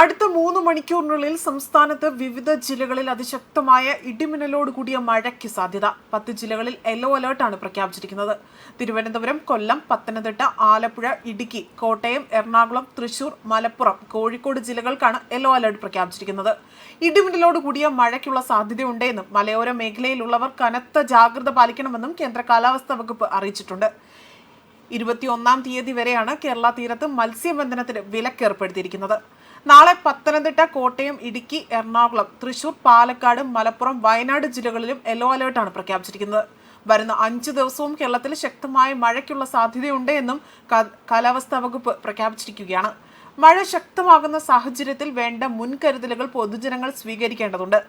അടുത്ത മൂന്ന് മണിക്കൂറിനുള്ളിൽ സംസ്ഥാനത്ത് വിവിധ ജില്ലകളിൽ അതിശക്തമായ ഇടിമിന്നലോട് കൂടിയ മഴയ്ക്ക് സാധ്യത. പത്ത് ജില്ലകളിൽ യെല്ലോ അലേർട്ടാണ് പ്രഖ്യാപിച്ചിരിക്കുന്നത്. തിരുവനന്തപുരം കൊല്ലം പത്തനംതിട്ട ആലപ്പുഴ ഇടുക്കി കോട്ടയം എറണാകുളം തൃശൂർ മലപ്പുറം കോഴിക്കോട് ജില്ലകൾക്കാണ് യെല്ലോ അലേർട്ട് പ്രഖ്യാപിച്ചിരിക്കുന്നത്. ഇടിമിന്നലോട് കൂടിയ മഴയ്ക്കുള്ള സാധ്യതയുണ്ടെന്നും മലയോര മേഖലയിലുള്ളവർ കനത്ത ജാഗ്രത പാലിക്കണമെന്നും കേന്ദ്ര കാലാവസ്ഥാ വകുപ്പ് അറിയിച്ചിട്ടുണ്ട്. ഇരുപത്തിയൊന്നാം തീയതി വരെയാണ് കേരള തീരത്ത് മത്സ്യബന്ധനത്തിന് വിലക്ക് ഏർപ്പെടുത്തിയിരിക്കുന്നത് നാളെ പത്തനംതിട്ട കോട്ടയം ഇടുക്കി എറണാകുളം തൃശൂർ പാലക്കാട് മലപ്പുറം വയനാട് ജില്ലകളിലും യെല്ലോ അലേർട്ടാണ് പ്രഖ്യാപിച്ചിരിക്കുന്നത്. വരുന്ന അഞ്ച് ദിവസവും കേരളത്തിൽ ശക്തമായ മഴയ്ക്കുള്ള സാധ്യതയുണ്ട് എന്നും കാലാവസ്ഥാ വകുപ്പ് പ്രഖ്യാപിച്ചിരിക്കുകയാണ്. മഴ ശക്തമാകുന്ന സാഹചര്യത്തിൽ വേണ്ട മുൻകരുതലുകൾ പൊതുജനങ്ങൾ സ്വീകരിക്കേണ്ടതുണ്ട്.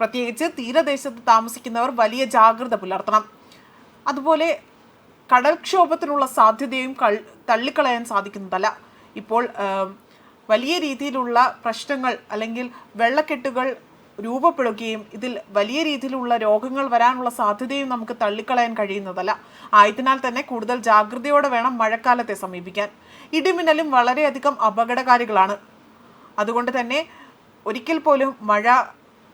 പ്രത്യേകിച്ച് തീരദേശത്ത് താമസിക്കുന്നവർ വലിയ ജാഗ്രത പുലർത്തണം. അതുപോലെ കടൽക്ഷോഭത്തിനുള്ള സാധ്യതയും കൾ തള്ളിക്കളയാൻ സാധിക്കുന്നതല്ല. ഇപ്പോൾ വലിയ രീതിയിലുള്ള പ്രശ്നങ്ങൾ അല്ലെങ്കിൽ വെള്ളക്കെട്ടുകൾ രൂപപ്പെടുകയും ഇതിൽ വലിയ രീതിയിലുള്ള രോഗങ്ങൾ വരാനുള്ള സാധ്യതയും നമുക്ക് തള്ളിക്കളയാൻ കഴിയുന്നതല്ല. ആയതിനാൽ തന്നെ കൂടുതൽ ജാഗ്രതയോടെ വേണം മഴക്കാലത്തെ സമീപിക്കാൻ. ഇടിമിന്നലും വളരെയധികം അപകടകാരികളാണ്. അതുകൊണ്ട് തന്നെ ഒരിക്കൽ പോലും മഴ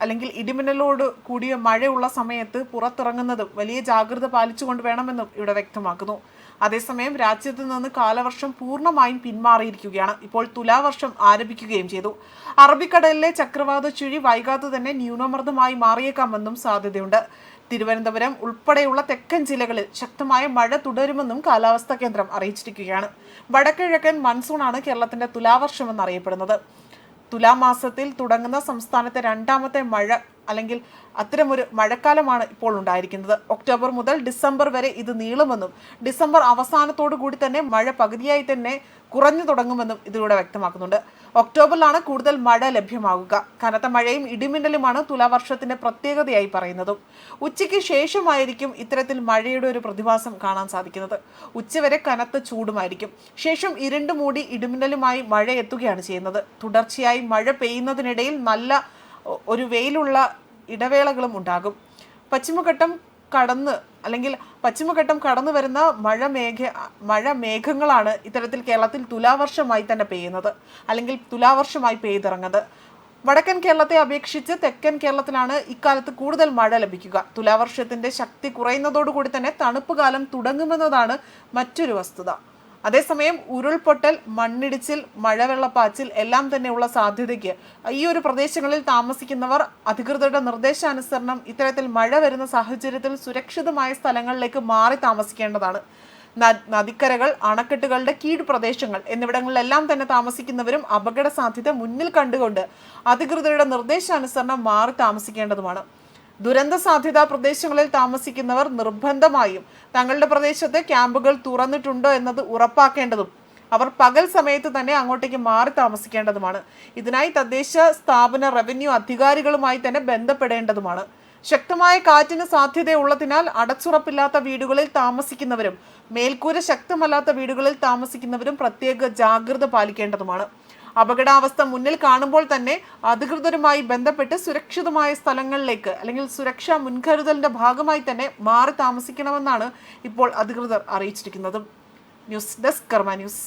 അല്ലെങ്കിൽ ഇടിമിന്നലോട് കൂടിയ മഴയുള്ള സമയത്ത് പുറത്തിറങ്ങുന്നതും വലിയ ജാഗ്രത പാലിച്ചുകൊണ്ട് വേണമെന്നും ഇവിടെ വ്യക്തമാക്കുന്നു. അതേസമയം രാജ്യത്ത് നിന്ന് കാലവർഷം പൂർണമായും പിന്മാറിയിരിക്കുകയാണ്. ഇപ്പോൾ തുലാവർഷം ആരംഭിക്കുകയും ചെയ്തു. അറബിക്കടലിലെ ചക്രവാത ചുഴി വൈകാതെ തന്നെ ന്യൂനമർദ്ദമായി മാറിയേക്കാമെന്നും സാധ്യതയുണ്ട്. തിരുവനന്തപുരം ഉൾപ്പെടെയുള്ള തെക്കൻ ജില്ലകളിൽ ശക്തമായ മഴ തുടരുമെന്നും കാലാവസ്ഥാ കേന്ദ്രം അറിയിച്ചിരിക്കുകയാണ്. വടക്കിഴക്കൻ മൺസൂണാണ് കേരളത്തിന്റെ തുലാവർഷം എന്നറിയപ്പെടുന്നത്. തുലാമാസത്തിൽ തുടങ്ങുന്ന സംസ്ഥാനത്തെ രണ്ടാമത്തെ മഴ അല്ലെങ്കിൽ അത്തരമൊരു മഴക്കാലമാണ് ഇപ്പോൾ ഉണ്ടായിരിക്കുന്നത്. ഒക്ടോബർ മുതൽ ഡിസംബർ വരെ ഇത് നീളുമെന്നും ഡിസംബർ അവസാനത്തോടു കൂടി തന്നെ മഴ പകുതിയായി തന്നെ കുറഞ്ഞു തുടങ്ങുമെന്നും ഇതിലൂടെ വ്യക്തമാക്കുന്നുണ്ട്. ഒക്ടോബറിലാണ് കൂടുതൽ മഴ ലഭ്യമാകുക. കനത്ത മഴയും ഇടിമിന്നലുമാണ് തുലാവർഷത്തിന്റെ പ്രത്യേകതയായി പറയുന്നതും. ഉച്ചയ്ക്ക് ശേഷമായിരിക്കും ഇത്തരത്തിൽ മഴയുടെ ഒരു പ്രതിഭാസം കാണാൻ സാധിക്കുന്നത്. ഉച്ചവരെ കനത്ത ചൂടുമായിരിക്കും. ശേഷം ഇരുണ്ട് മൂടി ഇടിമിന്നലുമായി മഴ എത്തുകയാണ് ചെയ്യുന്നത്. തുടർച്ചയായി മഴ പെയ്യുന്നതിനിടയിൽ നല്ല ഒരു വെയിലുള്ള ഇടവേളകളും ഉണ്ടാകും. പശ്ചിമഘട്ടം കടന്ന് അല്ലെങ്കിൽ പശ്ചിമഘട്ടം കടന്നു വരുന്ന മഴ മേഘ മഴ മേഘങ്ങളാണ് ഇത്തരത്തിൽ കേരളത്തിൽ തുലാവർഷമായി തന്നെ പെയ്യുന്നത് അല്ലെങ്കിൽ തുലാവർഷമായി പെയ്തിറങ്ങുന്നത്. വടക്കൻ കേരളത്തെ അപേക്ഷിച്ച് തെക്കൻ കേരളത്തിലാണ് ഇക്കാലത്ത് കൂടുതൽ മഴ ലഭിക്കുക. തുലാവർഷത്തിന്റെ ശക്തി കുറയുന്നതോടുകൂടി തന്നെ തണുപ്പ് കാലം തുടങ്ങുമെന്നതാണ് മറ്റൊരു വസ്തുത. അതേസമയം ഉരുൾപൊട്ടൽ മണ്ണിടിച്ചിൽ മഴവെള്ളപ്പാച്ചിൽ എല്ലാം തന്നെയുള്ള സാധ്യതയ്ക്ക് ഈ ഒരു പ്രദേശങ്ങളിൽ താമസിക്കുന്നവർ അധികൃതരുടെ നിർദ്ദേശാനുസരണം ഇത്തരത്തിൽ മഴ വരുന്ന സാഹചര്യത്തിൽ സുരക്ഷിതമായ സ്ഥലങ്ങളിലേക്ക് മാറി താമസിക്കേണ്ടതാണ്. നദിക്കരകൾ അണക്കെട്ടുകളുടെ കീഴ് പ്രദേശങ്ങൾ എന്നിവിടങ്ങളിലെല്ലാം തന്നെ താമസിക്കുന്നവരും അപകട സാധ്യത മുന്നിൽ കണ്ടുകൊണ്ട് അധികൃതരുടെ നിർദ്ദേശാനുസരണം മാറി താമസിക്കേണ്ടതുമാണ്. ദുരന്ത സാധ്യതാ പ്രദേശങ്ങളിൽ താമസിക്കുന്നവർ നിർബന്ധമായും തങ്ങളുടെ പ്രദേശത്ത് ക്യാമ്പുകൾ തുറന്നിട്ടുണ്ടോ എന്നത് ഉറപ്പാക്കേണ്ടതും അവർ പകൽ സമയത്ത് തന്നെ അങ്ങോട്ടേക്ക് മാറി താമസിക്കേണ്ടതുമാണ്. ഇതിനായി തദ്ദേശ സ്ഥാപന റവന്യൂ അധികാരികളുമായി തന്നെ ബന്ധപ്പെടേണ്ടതുമാണ്. ശക്തമായ കാറ്റിന് സാധ്യതയുള്ളതിനാൽ അടച്ചുറപ്പില്ലാത്ത വീടുകളിൽ താമസിക്കുന്നവരും മേൽക്കൂര ശക്തമല്ലാത്ത വീടുകളിൽ താമസിക്കുന്നവരും പ്രത്യേക ജാഗ്രത പാലിക്കേണ്ടതുമാണ്. അപകടാവസ്ഥ മുന്നിൽ കാണുമ്പോൾ തന്നെ അധികൃതരുമായി ബന്ധപ്പെട്ട് സുരക്ഷിതമായ സ്ഥലങ്ങളിലേക്ക് അല്ലെങ്കിൽ സുരക്ഷാ മുൻകരുതലിന്റെ ഭാഗമായി തന്നെ മാറി താമസിക്കണമെന്നാണ് ഇപ്പോൾ അധികൃതർ അറിയിച്ചിരിക്കുന്നത്. News desk Karma news.